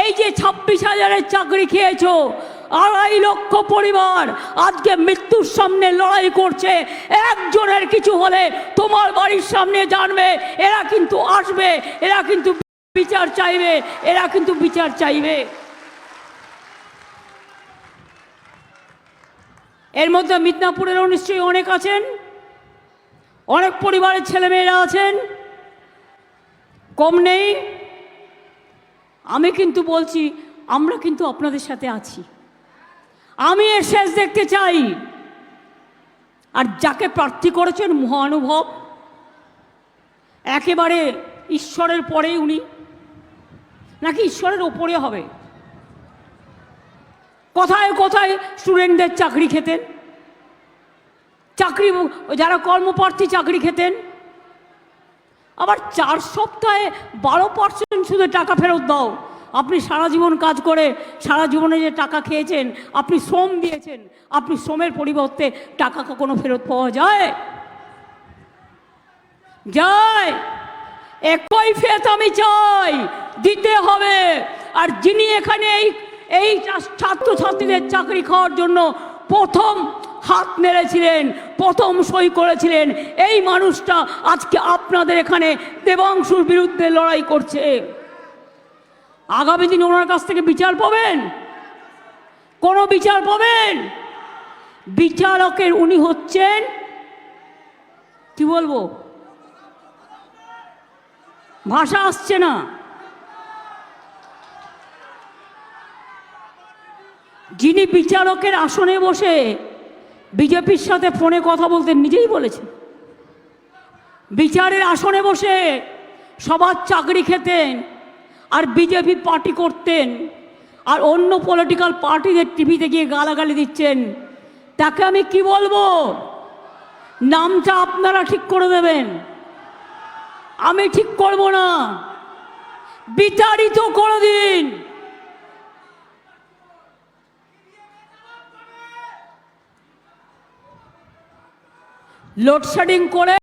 এই যে ছাব্বিশ হাজারের চাকরি খেয়েছো, আড়াই লক্ষ পরিবার আজকে মৃত্যুর সামনে লড়াই করছে। একজনের কিছু হলে তোমার বাড়ির সামনে জানবে, এরা কিন্তু আসবে, এরা কিন্তু বিচার চাইবে, এরা কিন্তু বিচার চাইবে। এর মধ্যে মিদনাপুরেরও নিশ্চয়ই অনেক আছেন, অনেক পরিবারের ছেলেমেয়েরা আছেন, কম নেই। আমি কিন্তু বলছি, আমরা কিন্তু আপনাদের সাথে আছি। আমি এর শেষ দেখতে চাই। আর যাকে প্রার্থী করেছেন মহানুভব, একেবারে ঈশ্বরের পরেই উনি। নাকি ঈশ্বরের ওপরে হবে? কোথায় কোথায় স্টুডেন্টদের চাকরি খেতেন? চাকরি, যারা কর্মপ্রার্থী চাকরি খেতেন আবার চার সপ্তাহে বারো পার্সেন্ট শুধু টাকা ফেরত দাও। আপনি সারা জীবন কাজ করে, সারা জীবনে যে টাকা খেয়েছেন, আপনি শ্রম দিয়েছেন, আপনি শ্রমের পরিবর্তে টাকা কখনো ফেরত পাওয়া যায়? যায়। একই ফেত আমি চাই, দিতে হবে। আর যিনি এখানে এই এই ছাত্রছাত্রীদের চাকরি খাওয়ার জন্য প্রথম হাত নেড়েছিলেন, প্রথম সই করেছিলেন। এই মানুষটা আজকে আপনাদের এখানে দেবাংশুর বিরুদ্ধে লড়াই করছে। আগামী দিন ওনার কাছ থেকে বিচার পাবেন? কোনো বিচার পাবেন? বিচারকের উনি হচ্ছেন, কি বলব? ভাষা আসছে না। যিনি বিচারকের আসনে বসে বিজেপির সাথে ফোনে কথা বলতে নিজেই বলেছেন বিচারের আসনে বসে সবার চাকরি খেতেন আর বিজেপি পার্টি করতেন আর অন্য পলিটিক্যাল পার্টিদের টিভিতে গিয়ে গালাগালি দিচ্ছেন। তাকে আমি কি বলব? নামটা আপনারা ঠিক করে দেবেন। আমি ঠিক করব না। বিচারিত করে দিন। লোডশেডিং করে